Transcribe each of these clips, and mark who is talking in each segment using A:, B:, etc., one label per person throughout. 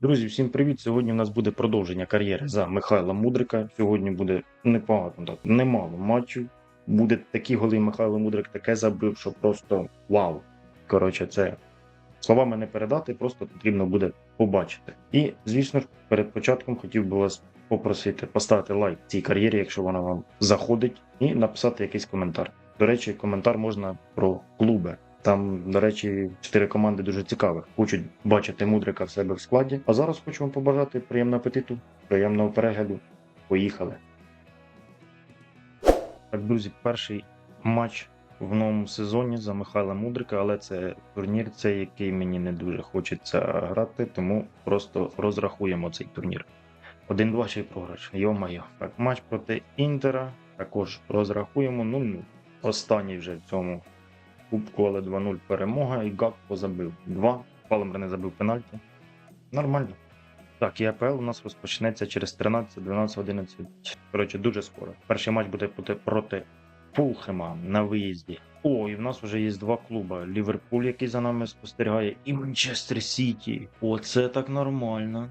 A: Друзі, всім привіт! Сьогодні в нас буде продовження кар'єри за Михайла Мудрика. Сьогодні буде непогано, так немало матчів. Буде такі голи Михайло Мудрик таке забив, що просто вау. Коротше, це словами не передати, просто потрібно буде побачити. І, звісно ж, перед початком хотів би вас попросити поставити лайк цій кар'єрі, якщо вона вам заходить, і написати якийсь коментар. До речі, коментар можна про клуби. Там, до речі, чотири команди дуже цікавих. Хочуть бачити мудрика в себе в складі. А зараз хочу вам побажати приємного апетиту, приємного перегляду. Поїхали. Так, друзі, перший матч в новому сезоні за Михайла Мудрика, але це турнір, це який мені не дуже хочеться грати, тому просто розрахуємо цей турнір. 1-2 ще й програш. Йо-майо. Так, матч проти Інтера. Також розрахуємо 0-0. Останній вже в цьому кубку, але 2-0 перемога, і Гакпо забив 2. Палмер не забив пенальті. Нормально. Так, і АПЛ у нас розпочнеться через 13, 12, 11. Коротше, дуже скоро. Перший матч буде проти, Фулхема на виїзді. О, і в нас вже є два клуби: Ліверпуль, який за нами спостерігає, і Манчестер Сіті. Оце так нормально.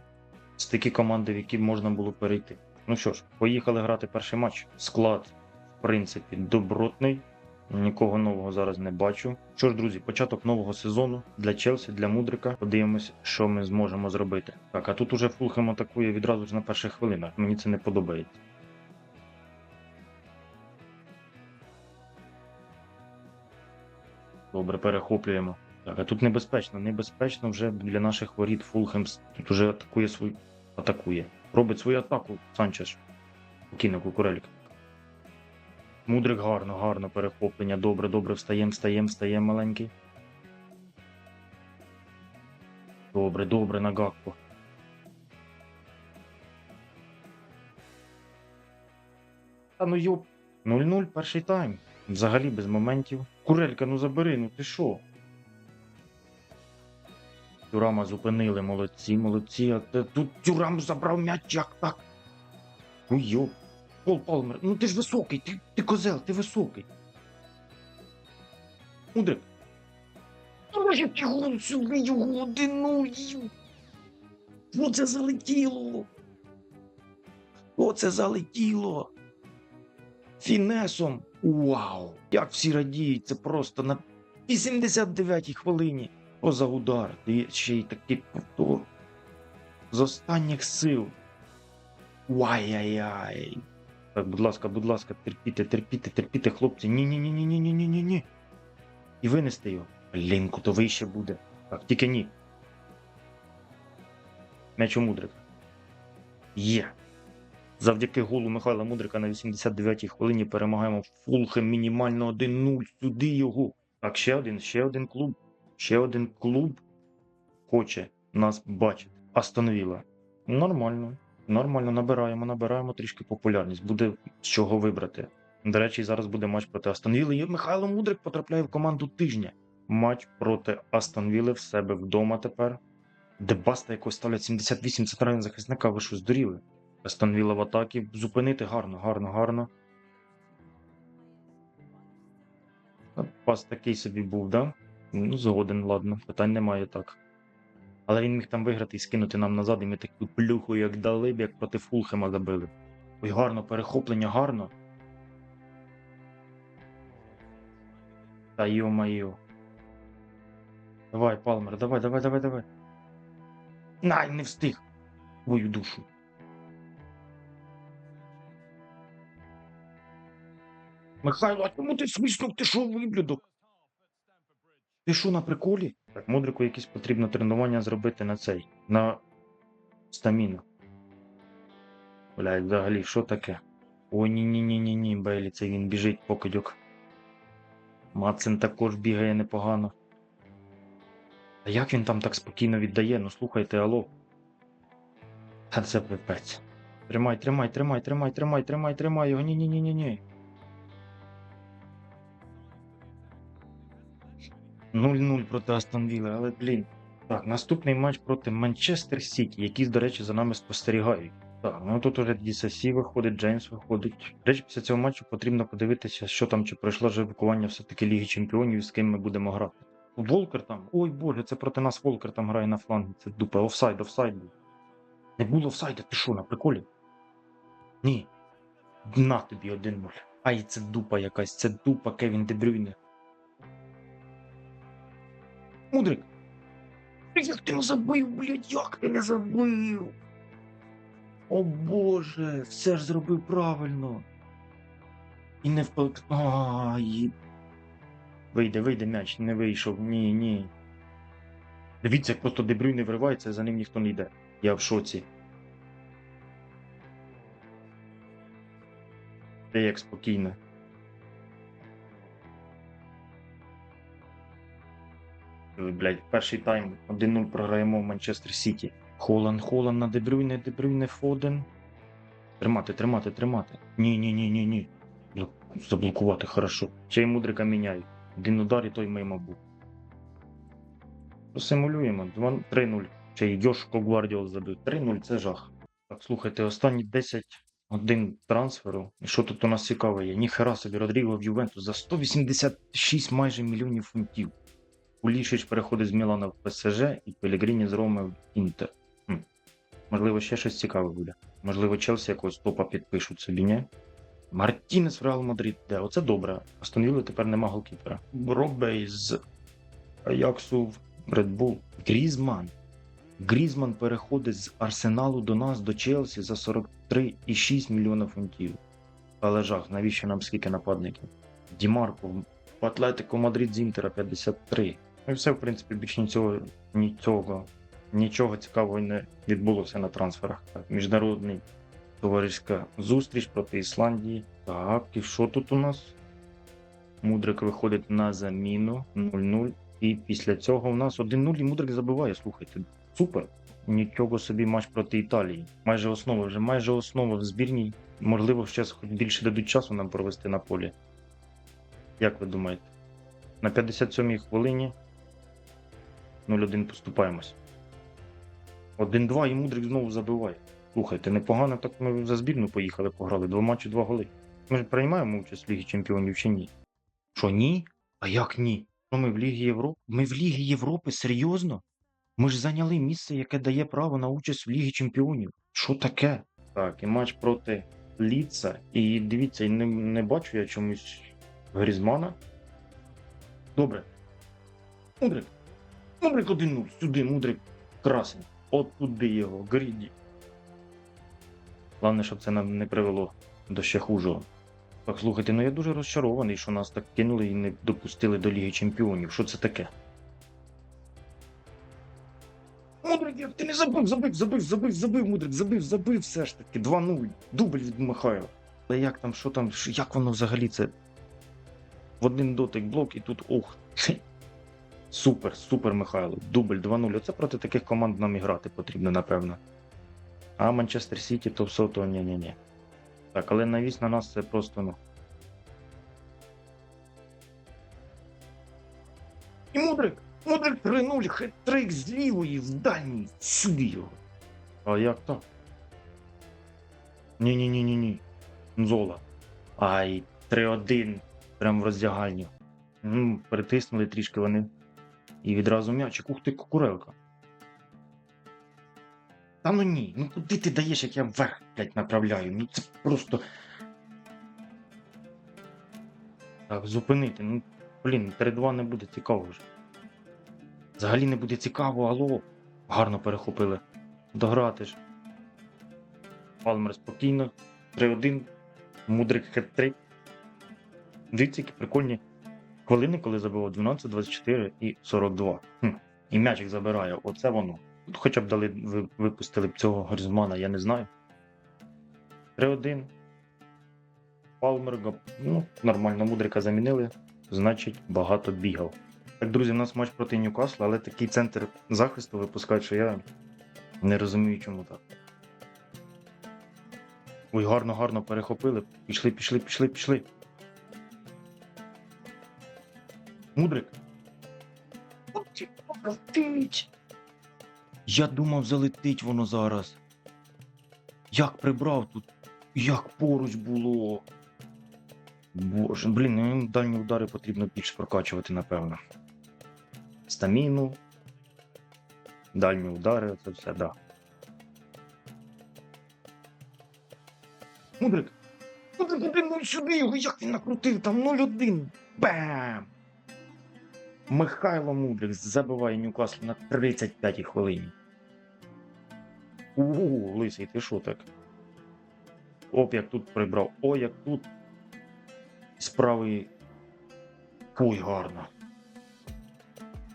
A: Це такі команди, в які можна було перейти. Ну що ж, поїхали грати перший матч. Склад, в принципі, добротний. Нікого нового зараз не бачу. Що ж, друзі, початок нового сезону для Челсі, для Мудрика. Подивимось, що ми зможемо зробити. Так, а тут уже Фулхем атакує відразу ж на перших хвилинах. Мені це не подобається. Добре, перехоплюємо. Так, а тут небезпечно. Небезпечно вже для наших воріт Фулхем тут уже атакує свою. Атакує. Робить свою атаку Санчеш. Кине кукурелька. Мудрик гарно, гарно перехоплення. Добре, добре, встаємо, встаємо, встаємо маленький. Добре, добре, на Гакпо. Та ну йоп. 0-0 перший тайм. Взагалі без моментів. Курелька, ну забери, ну ти що? Тюрама зупинили, молодці, молодці. А тут Тюрам забрав м'яч, як так? Ну йоп. Пол Палмер, ну ти ж високий, ти, ти козел, ти високий. Мудрик. Ой, його сюди його одину. Оце залетіло. Оце залетіло. Фінесом. Вау! Як всі радіють, це просто на 89-й хвилині. Поза удар. І ще й такий повтор. З останніх сил. Вай-яй-яй. Так, будь ласка, будь ласка, терпіте, терпіте, терпіте, хлопці. Ні-ні-ні-ні-ні-ні-ні-ні. І винести його. Блін, то ще буде. Так, тільки ні. М'яч у Мудрика. Є. Завдяки голу Михайла Мудрика на 89-й хвилині перемагаємо Фулхем мінімально 1-0. Сюди його. Так, ще один, ще один клуб. Ще один клуб хоче нас бачити. Остановила. Нормально. Нормально, набираємо, набираємо трішки популярність. Буде з чого вибрати. До речі, зараз буде матч проти Астон Вілли. І Михайло Мудрик потрапляє в команду тижня. Матч проти Астон Вілли в себе вдома тепер. Дебаста якось ставлять 78 центрального захисника, ви що здуріли? Астон Вілла в атакі. Зупинити гарно, гарно, гарно. Пас такий собі був, да? Ну, згоден, ладно, питань немає так. Але він міг там виграти і скинути нам назад, і ми таку плюху, як дали б, як проти Фулхема забили. Ой, гарно, перехоплення, гарно. Та йо-майо. Давай, Палмер, давай, давай, давай, давай. Най, не встиг. Твою душу. Михайло, а чому ти свиснув? Ти що, виблюдок? Ти що на приколі? Так, мудрику якісь потрібно тренування зробити на цей, на стаміну. Блядь, взагалі, що таке? О, ні ні ні ні ні Бейлі, це він біжить покидьок. Мацин також бігає непогано. А як він там так спокійно віддає? Ну слухайте, алло. Та це пипець. Тримай, тримай, тримай, тримай, тримай, тримай, тримай його. Ні, 0-0 проти Астон Вілли, але блін. Так, наступний матч проти Манчестер Сіті, які, до речі, за нами спостерігають. Так, ну тут уже Дісасі виходить, Джеймс виходить. До речі, після цього матчу потрібно подивитися, що там, чи пройшло ж евакування все-таки Ліги Чемпіонів з ким ми будемо грати. Волкер там. Ой боже, це проти нас Волкер там грає на флангі. Це дупа. Офсайд, офсайд. Не було офсайда, ти що, на приколі? Ні. На тобі 1-0. Ай, це дупа якась, це дупа Кевін Дебрюйне. Мудрик. Як ти не забив, блядь, як ти не забив? О боже, все ж зробив правильно. І не впал. Ай. Вийде, вийде м'яч, не вийшов. Ні, ні. Дивіться, як просто Дебрюй не вривається, за ним ніхто не йде. Я в шоці. Ти як спокійно. Блядь, перший тайм 1-0 програємо в Манчестер Сіті. Холан, Холан на Дебрюйне, Дебрюйне, Фоден. Тримати, тримати, тримати. Ні, ні, ні, ні, ні. Заблокувати хорошо. Ще й мудрика міняю. Один удар і той мимо був. Посимулюємо. 2 3-0. Ще й Йошко Гвардіол забив. 3-0 це жах. Так, слухайте, останні 10 годин трансферу. І що тут у нас цікаве є? Ніхера собі Родріго в Ювентус за 186 майже мільйонів фунтів. Улішич переходить з Мілана в ПСЖ і Пелегріні з Роми в Інтер. Хм. Можливо, ще щось цікаве буде. Можливо, Челсі якогось топа підпишуть собі, ні? Мартінес в Реал Мадрид. Де? Оце добре. Вілли тепер нема голкіпера. Робей з Аяксу в Bull. Грізман. Грізман переходить з Арсеналу до нас, до Челсі за 43,6 мільйона фунтів. Але жах, навіщо нам скільки нападників? Дімарко в Атлетико Мадрид з Інтера 53. Ну і все, в принципі, більш нічого, нічого, нічого цікавого не відбулося на трансферах. Міжнародний товариська зустріч проти Ісландії. Так, і що тут у нас? Мудрик виходить на заміну 0-0. І після цього у нас 1-0 і Мудрик забиває. Слухайте, супер. Нічого собі матч проти Італії. Майже основа, вже майже основа в збірній. Можливо, ще хоч більше дадуть часу нам провести на полі. Як ви думаєте? На 57-й хвилині 0-1 поступаємось. 1-2 і Мудрик знову забиває. Слухайте, непогано так ми за збірну поїхали, пограли. Два матчі, два голи. Ми ж приймаємо участь в Лігі Чемпіонів чи ні? Що ні? А як ні? Що ми в Лігі Європи? Ми в Лігі Європи? Серйозно? Ми ж зайняли місце, яке дає право на участь в Лігі Чемпіонів. Що таке? Так, і матч проти Ліца. І дивіться, не, не бачу я чомусь Грізмана. Добре. Мудрик. Мудрик 1-0. Сюди, мудрик красень. От туди його, Гріді. Головне, щоб це нам не привело до ще хужого. Так, слухайте, ну я дуже розчарований, що нас так кинули і не допустили до Ліги Чемпіонів. Що це таке? Мудрик, ти не забив, забив, забив, забив, забив, Мудрик, забив, забив все ж таки. 2-0. Дубль від Михайла. Але як там, що там, як воно взагалі це? В один дотик блок і тут ох. Супер, супер, Михайло. Дубль 2-0. Оце проти таких команд нам і грати потрібно, напевно. А Манчестер Сіті, то все, то ні-ні-ні. Так, але навіс на нас це просто ну. І Мудрик! Мудрик 3-0, хет-трик з лівої в дальній. Сюди його. А як так? Ні-ні-ні-ні-ні. Зола. Ай, 3-1. Прям в роздягальню. Ну, перетиснули трішки вони. І відразу м'ячик. Ух ти, кукурелка. Та ну ні, ну куди ти даєш, як я вверх, блядь, направляю? Ну це просто. Так, зупинити. Ну, блін, 3-2 не буде цікаво вже. Взагалі не буде цікаво, алло. Гарно перехопили. Дограти ж. Палмер спокійно. 3-1. Мудрик хет-трик. Дивіться, які прикольні хвилини, коли забило 12, 24 і 42. Хм. І м'ячик забирає. Оце воно. Хоча б дали, ви- випустили б цього Грізмана, я не знаю. 3-1. Палмер, Гап- ну, нормально, мудрика замінили, значить, багато бігав. Так, друзі, у нас матч проти Ньюкасла, але такий центр захисту випускають, що я не розумію, чому так. Ой, гарно, гарно перехопили. Пішли, пішли, пішли, пішли. Мудрик. Летить. Я думав, залетить воно зараз. Як прибрав тут, як поруч було. Боже, блін, ну, дальні удари потрібно більш прокачувати, напевно. стаміну, дальні удари, це все, да. Мудрик! Мудрик, один ну сюди його, як він накрутив, там 0-1. Бам! Михайло Мудрик забиває Ньюкасл на 35-й хвилині. Ууу, лисий, ти що так? Оп, як тут прибрав. О, як тут. З правої. Ой, гарно.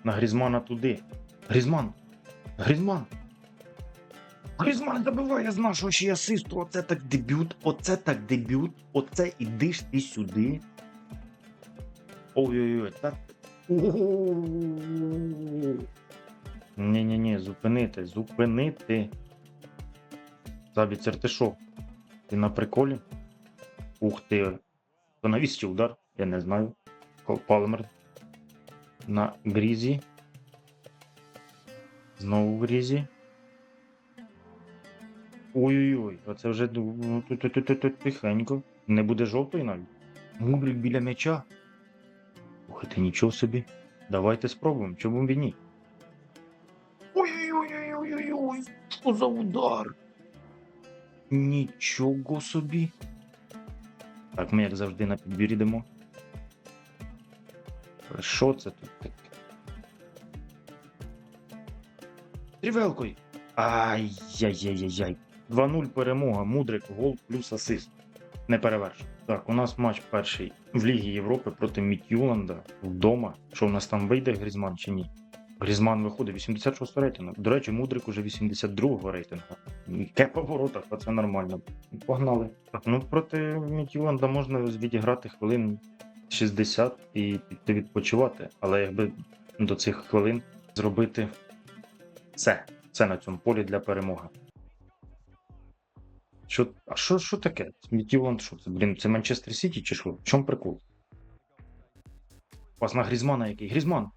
A: На Грізмана туди. Грізман! Грізман! Грізман забиває з нашого ще асисту. Оце так дебют, оце так дебют, оце ідиш ти сюди. Ой-ой-ой, так. Ні-ні-ні, зупинити, зупинити. Забіцер, ти що? Ти на приколі? Ух ти. То навіс удар? Я не знаю. Палмер. На грізі. Знову в грізі. Ой-ой-ой, а це вже тихенько. Не буде жовтої навіть. Мудрик біля м'яча. Ух, ти нічого собі. Давайте спробуємо, чому б і ні? Ой-ой-ой-ой-ой-ой, що за удар? Нічого собі. Так, ми як завжди на підбір йдемо. Що це тут таке? Трівелкою. Ай-яй-яй-яй. 2-0 перемога. Мудрик, гол плюс асист. Не перевершено. Так, у нас матч перший в Лігі Європи проти Мітюланда вдома. Що у нас там вийде Грізман чи ні? Грізман виходить 86 рейтингу. До речі, Мудрик уже 82 рейтингу. Яке по воротах, а це нормально. Погнали. Так, ну проти Мітюланда можна відіграти хвилин 60 і піти відпочивати. Але якби до цих хвилин зробити це. Це на цьому полі для перемоги. Що, а що, що таке? Мітюланд, що це? Блін, це Манчестер Сіті чи що? В чому прикол? Пас на Грізмана який? Грізман!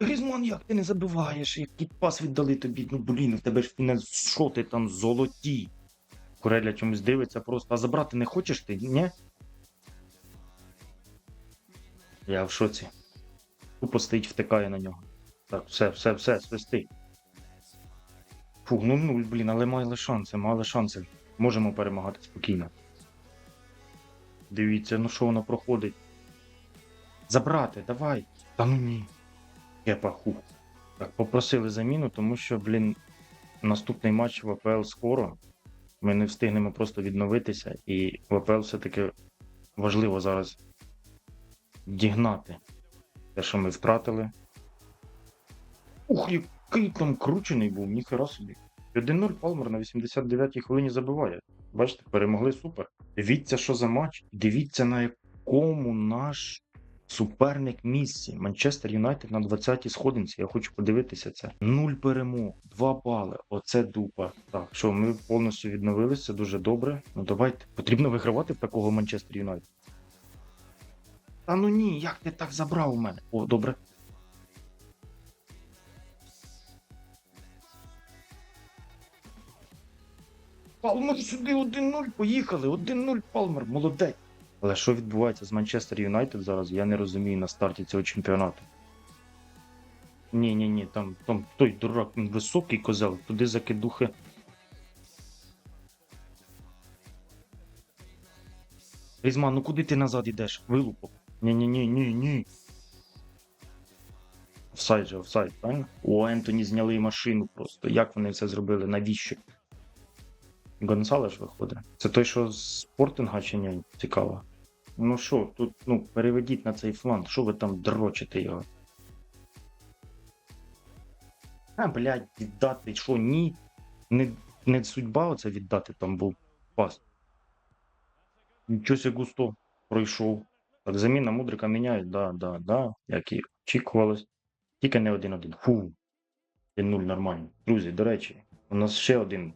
A: Грізман, як ти не забиваєш? Який пас віддали тобі? Ну блін, в тебе ж фінес, що ти там золоті? Куреля чомусь дивиться просто. А забрати не хочеш ти, ні? Я в шоці. Тупо стоїть, втикає на нього. Так, все, все, все, свисти. Фух, ну нуль, блін, але мали шанси, мали шанси. Можемо перемагати спокійно. Дивіться, ну що воно проходить. Забрати, давай. Та ну ні. Я паху. Так, попросили заміну, тому що, блін, наступний матч в АПЛ скоро. Ми не встигнемо просто відновитися, і в АПЛ все-таки важливо зараз дігнати те, що ми втратили. Ух, який там кручений був, ніхера собі. 1-0 Палмер на 89-й хвилині забиває. Бачите, перемогли супер. Дивіться, що за матч. Дивіться, на якому наш суперник місці. Манчестер Юнайтед на 20-й сходинці. Я хочу подивитися це. Нуль перемог, 2 бали. Оце дупа. Так, що ми повністю відновилися, дуже добре. Ну давайте. Потрібно вигравати в такого Манчестер Юнайтед. Та ну ні, як ти так забрав у мене? О, добре. Палмер сюди 1-0, поїхали. 1-0 Палмер, молодець. Але що відбувається з Манчестер Юнайтед зараз, я не розумію на старті цього чемпіонату. Ні, ні, ні, там, там той дурак, він високий козел, туди закидухи. Різман, ну куди ти назад йдеш? Вилупок. Ні, ні, ні, ні, ні. Офсайд же, офсайд, правильно? У Ентоні зняли машину просто. Як вони це зробили? Навіщо? Гонсалеш виходить. Це той, що з спортинга чи ні? Цікаво. Ну що, тут, ну, переведіть на цей фланг, що ви там дрочите його? А, блядь, віддати, що ні? Не, не судьба оце віддати там був пас. Нічого густо пройшов. Так, заміна мудрика міняють, да, да, да, як і очікувалось. Тільки не один-один. Фу. 1-0 нормально. Друзі, до речі, у нас ще один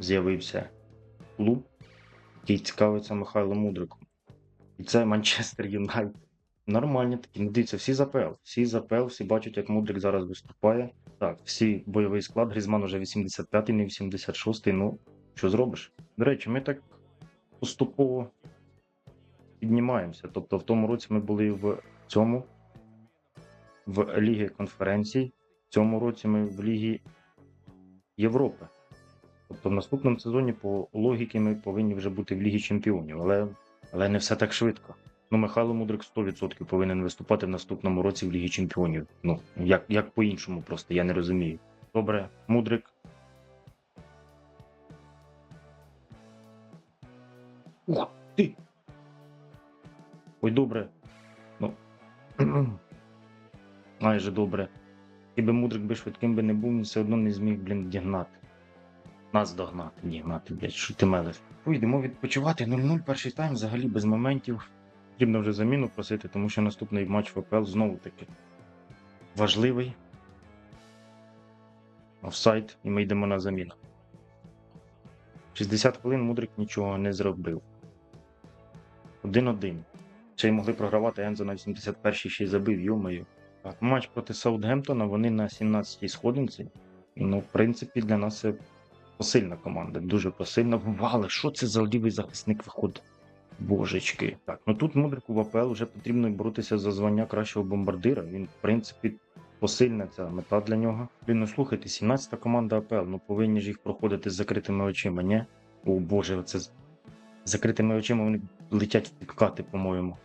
A: з'явився клуб, який цікавиться Михайлом Мудриком. І це Манчестер Юнайтед. Нормальні такі. Ну, дивіться, всі з АПЛ. Всі з АПЛ, всі бачать, як Мудрик зараз виступає. Так, всі бойовий склад. Грізман уже 85-й, не 86-й. Ну, що зробиш? До речі, ми так поступово піднімаємося. Тобто, в тому році ми були в цьому в Лігі конференцій. В цьому році ми в Лігі Європи. Тобто в наступному сезоні, по логіки, ми повинні вже бути в Лігі Чемпіонів, але, але не все так швидко. Ну, Михайло Мудрик 100% повинен виступати в наступному році в Лігі Чемпіонів. Ну, як, як по-іншому, просто я не розумію. Добре, Мудрик. Ух ти! Ой, добре. Ну. Майже добре. Якби Мудрик би швидким би не був, він все одно не зміг, блін, дігнати. Нас догнати, дігнати, блядь, що ти мелеш. Поїдемо відпочивати. 0-0 перший тайм взагалі без моментів. Потрібно вже заміну просити, тому що наступний матч в АПЛ знову таки важливий. Офсайд, і ми йдемо на заміну. 60 хвилин Мудрик нічого не зробив. 1-1. Ще й могли програвати Ензо на 81-й ще й забив, йомаю. Так, матч проти Саутгемптона, вони на 17-й сходинці. Ну, в принципі, для нас це посильна команда, дуже посильна. Вали, що це за лівий захисник виходить? Божечки. Так, ну тут Мудрику в АПЛ вже потрібно боротися за звання кращого бомбардира. Він, в принципі, посильна ця мета для нього. Блін, ну слухайте, 17-та команда АПЛ, ну повинні ж їх проходити з закритими очима, ні? О Боже, оце з закритими очима вони летять в підкати, по-моєму.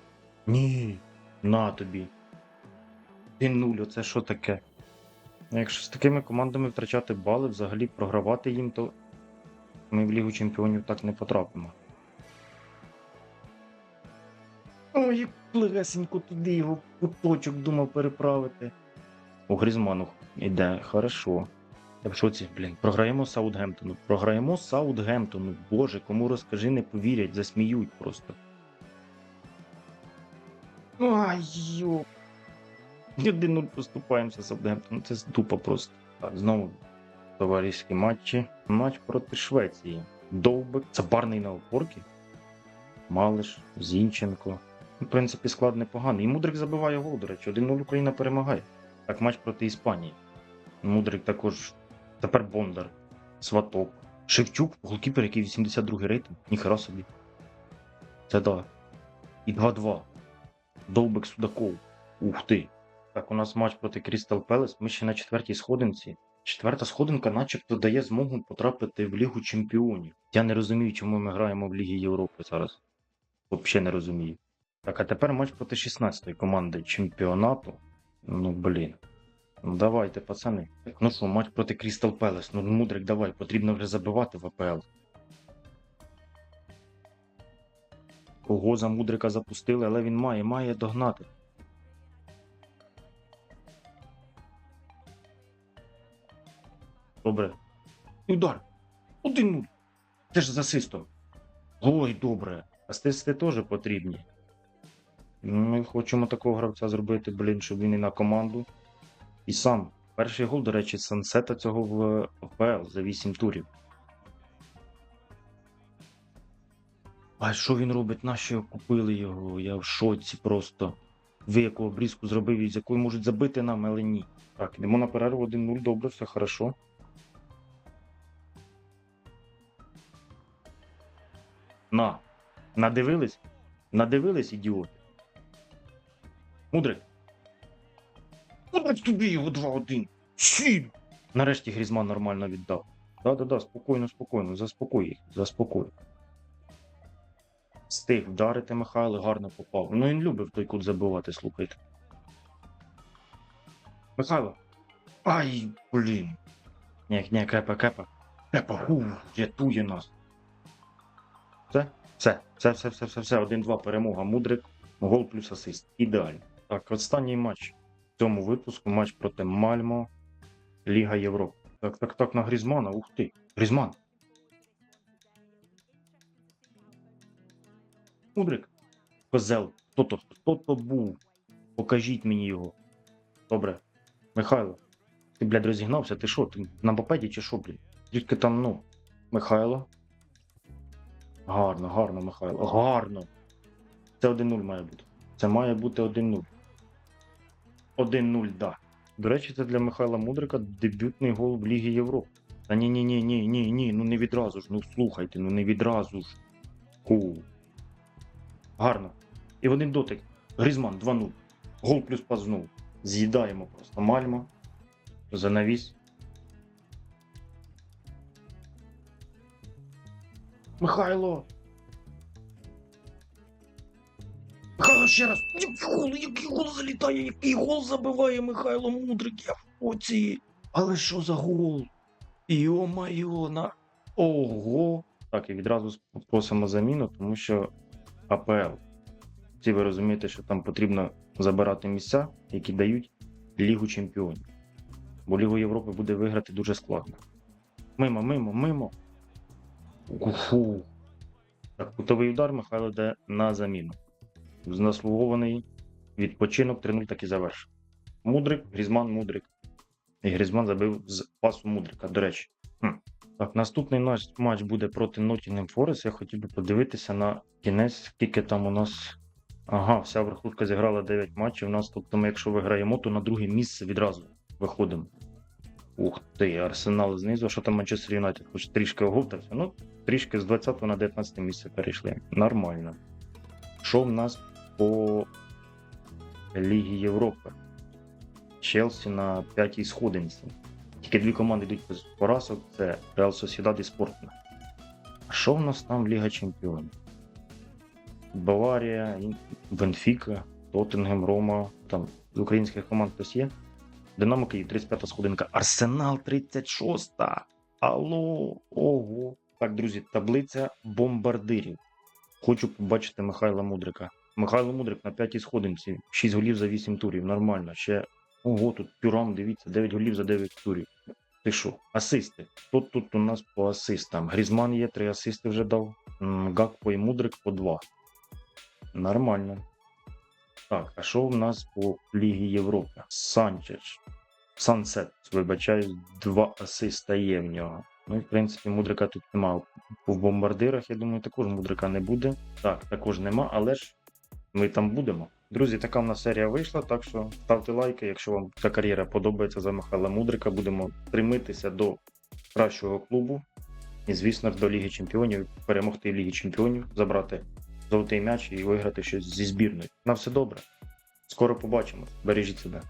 A: Ні, на тобі. Ти нуль, оце що таке? Ну, Якщо з такими командами втрачати бали, взагалі програвати їм, то ми в Лігу Чемпіонів так не потрапимо. Ой, як легесенько туди його куточок думав переправити. У Грізману іде, хорошо. Я в шоці, блін, програємо Саутгемптону. Програємо Саутгемптону. Боже, кому розкажи, не повірять, засміють просто. Ай, йоп. 1-0 поступаємося з Саутгемптоном. Це дупа просто. Так, знову товариські матчі. Матч проти Швеції. Довбик. Барний на опорки. Малиш, Зінченко. В принципі, склад непоганий. І Мудрик забиває гол, до речі. 1-0 Україна перемагає. Так, матч проти Іспанії. Мудрик також. Тепер Бондар. Сваток. Шевчук, голкіпер, який 82-й рейтинг. Ніхера собі. Це да. І 2-2. Довбик Судаков. Ух ти. Так, у нас матч проти Крістал Пелес. Ми ще на четвертій сходинці. Четверта сходинка, начебто, дає змогу потрапити в Лігу Чемпіонів. Я не розумію, чому ми граємо в Лігі Європи зараз. Взагалі не розумію. Так, а тепер матч проти 16-ї команди чемпіонату. Ну, блін. Ну давайте, пацани. Ну що, матч проти Крістал Пелес. Ну, мудрик, давай, потрібно вже забивати в АПЛ. Кого за мудрика запустили, але він має, має догнати. Добре. І Удар. 1-0. Це ж з асистом. Ой, добре. Асисти теж потрібні. Ми хочемо такого гравця зробити, блін, щоб він і на команду. І сам. Перший гол, до речі, сансета цього в АПЛ за 8 турів. А що він робить? Нащо купили його? Я в шоці просто. Ви яку обрізку зробив, і з якою можуть забити нам, але ні. Так, йдемо на перерву 1-0, добре, все хорошо. На. Надивились? Надивились, ідіоти? Мудрик. Мудрик тобі його 2-1. Сіль. Нарешті Грізман нормально віддав. Да-да-да, спокійно, спокійно, заспокой їх, заспокой. Стиг вдарити Михайло, гарно попав. Ну він любив той кут забивати, слухайте. Михайло. Ай, блін. Ні, ні, кепа, кепа. Кепа, ху, рятує нас. Все, все, все, все, все, все, все. 1-2 перемога. Мудрик, гол плюс асист. Ідеально. Так, останній матч в цьому випуску матч проти Мальмо, Ліга Європи. Так, так, так, на Грізмана. Ух ти. Грізман. Мудрик. Козел. Хто то? Хто то був? Покажіть мені його. Добре. Михайло. Ти, блядь, розігнався? Ти що? Ти на попеді чи що, блядь? Тільки там, ну. Михайло. Гарно, гарно, Михайло. Гарно. Це 1-0 має бути. Це має бути 1-0. 1-0, да. До речі, це для Михайла Мудрика дебютний гол в Лігі Європи. Та ні, ні, ні, ні, ні, ні, ну не відразу ж, ну слухайте, ну не відразу ж. Ку. Гарно. І в один дотик. Грізман 2-0. Гол плюс пас знову. З'їдаємо просто Мальмо. За Михайло! Михайло ще раз! Гол, який гол залітає, який гол забиває Михайло Мудрик, я в оці. Але що за гол? Йо-майо, на. Ого! Так, і відразу просимо заміну, тому що АПЛ. Всі ви розумієте, що там потрібно забирати місця, які дають Лігу Чемпіонів. Бо Лігу Європи буде виграти дуже складно. Мимо, мимо, мимо. Так, кутовий удар Михайло йде на заміну. Заслугований відпочинок 3-0 так і завершив. Мудрик, Грізман, Мудрик. І Грізман забив з пасу Мудрика, до речі. Хм. Так, наступний наш матч буде проти Nottingham Forest. Я хотів би подивитися на кінець, скільки там у нас. Ага, вся верхушка зіграла 9 матчів. У нас, тобто, ми, якщо виграємо, то на друге місце відразу виходимо. Ух ти, Арсенал знизу. Що там Манчестер Юнайтед? Хоч трішки оговтався. Ну, трішки з 20 на 19 місце перейшли. Нормально. Що в нас по Лігі Європи? Челсі на п'ятій сходинці. Тільки дві команди йдуть без поразок: це Реал Сосідад і Спортна. А що в нас там Ліга Чемпіонів? Баварія, Бенфіка, Тоттенгем, Рома. Там з українських команд хтось є. Динамо Київ, 35-та сходинка. Арсенал 36. Алло, ого. Так, друзі, таблиця бомбардирів. Хочу побачити Михайла Мудрика. Михайло Мудрик на п'ятій сходинці. 6 голів за 8 турів. Нормально. Ще ого, тут Пюрам, дивіться, 9 голів за 9 турів. Ти що? Асисти. Хто тут у нас по асистам? Грізман є, 3 асисти вже дав. Гакпо і Мудрик по 2. Нормально. Так, а що в нас по Лігі Європи? Санчеш. Сансет, вибачаюсь, два асиста є в нього. Ну і в принципі мудрика тут нема. В бомбардирах, я думаю, також мудрика не буде. Так, також нема, але ж ми там будемо. Друзі, така в нас серія вийшла, так що ставте лайки, якщо вам ця кар'єра подобається за Михайла Мудрика. Будемо стремитися до кращого клубу. І, звісно до Ліги Чемпіонів, перемогти в Лігі Чемпіонів, забрати золотий м'яч і виграти щось зі збірною. На все добре. Скоро побачимо. Бережіть себе.